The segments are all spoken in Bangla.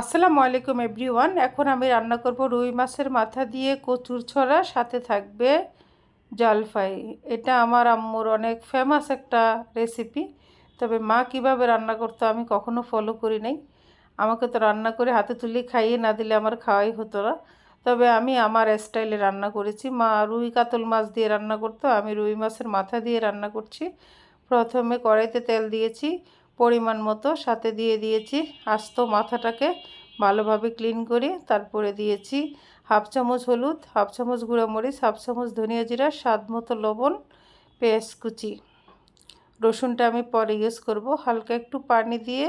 আসসালামু আলাইকুম এভরিওয়ান। এখন আমি রান্না করব রুই মাছের মাথা দিয়ে কচুর ছড়া, সাথে থাকবে জলফাই। এটা আমার আম্মুর অনেক ফেমাস একটা রেসিপি তবে মা কীভাবে রান্না করতো আমি কখনো ফলো করি নাই। আমাকে তো রান্না করে হাতে তুলে খাইয়ে না দিলে আমার খাওয়াই হতো না। তবে আমি আমার স্টাইলে রান্না করেছি। মা রুই কাতল মাছ দিয়ে রান্না করতো। আমি রুই মাছের মাথা দিয়ে রান্না করছি। প্রথমে কড়াইতে তেল দিয়েছি। পরিমাণ মতো সাথে দিয়ে দিয়েছি। আস্ত মাথাটাকে ভালোভাবে ক্লিন করে তারপরে দিয়েছি হাফ চামচ হলুদ, হাফ চামচ গুঁড়ো মরিচ, হাফ চামচ ধনিয়া জিরা, স্বাদ মতো লবণ, পেঁয়াজ কুচি। রসুনটা আমি পরে ইউজ করব। হালকা একটু পানি দিয়ে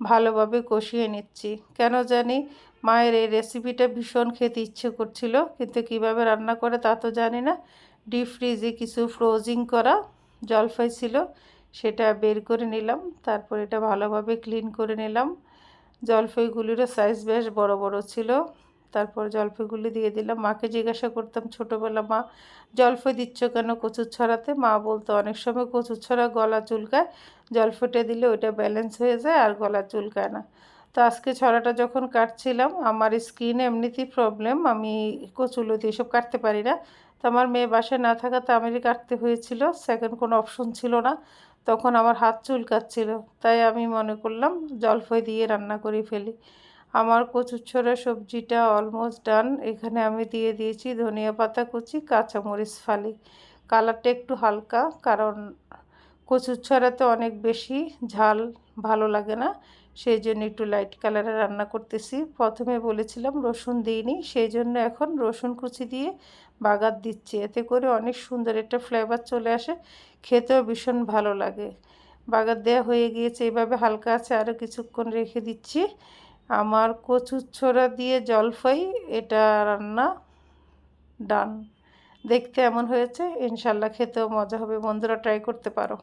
ভালোভাবে কষিয়ে নিচ্ছি। কেন জানি মায়ের এই রেসিপিটা ভীষণ খেতে ইচ্ছে করছিল, কিন্তু কীভাবে রান্না করে তা তো জানি না। ডিপ ফ্রিজে কিছু ফ্রোজিং করা জলফাই ছিল সেটা বের করে নিলাম, তারপর এটা ভালোভাবে ক্লিন করে নিলাম। জলফাইগুলিরও সাইজ বেশ বড় বড় ছিল। তারপর জলফাইগুলি দিয়ে দিলাম। মাকে জিজ্ঞাসা করতাম, ছোটোবেলা মা জলফাই দিচ্ছ কেন কচুর ছড়াতে? মা বলতো, অনেক সময় কচুর ছড়া গলা চুলকায়। জলফাইটা দিলে ওইটা ব্যালেন্স হয়ে যায় আর গলা চুলকায় না। তো আজকে ছড়াটা যখন কাটছিলাম, আমার স্কিন এমনিতেই প্রবলেম আমি কচুলতি এসব কাটতে পারি না। তো আমার মেয়ে বাসায় না থাকাতে আমারই কাটতে হয়েছিল সেকেন্ড কোনো অপশন ছিল না। তখন আমার হাত চুলকাচ্ছিল, তাই আমি মনে করলাম জলফাই দিয়ে রান্না করে ফেলি। আমার কচুরছড়া সবজিটা অলমোস্ট ডান এখানে আমি দিয়ে দিয়েছি ধনিয়া পাতা কুচি, কাঁচামরিচ ফালি। কালারটা একটু হালকা, কারণ কচুর ছড়াতে অনেক বেশি ঝাল ভালো লাগে না, সেই জন্য একটু লাইট কালারে রান্না করতেছি। প্রথমে বলেছিলাম রসুন দিইনি, সেই জন্য এখন রসুন কুচি দিয়ে বাগার দিচ্ছি। এতে করে অনেক সুন্দর একটা ফ্লেভার চলে আসে, খেতেও ভীষণ ভালো লাগে। বাগার দেওয়া হয়ে গিয়েছে এইভাবে হালকা আছে আরও কিছুক্ষণ রেখে দিচ্ছি। আমার কচুর ছোড়া দিয়ে জলফাই, এটা রান্না ডান দেখতে এমন হয়েছে, ইনশাল্লাহ খেতেও মজা হবে, বন্ধুরা ট্রাই করতে পারো।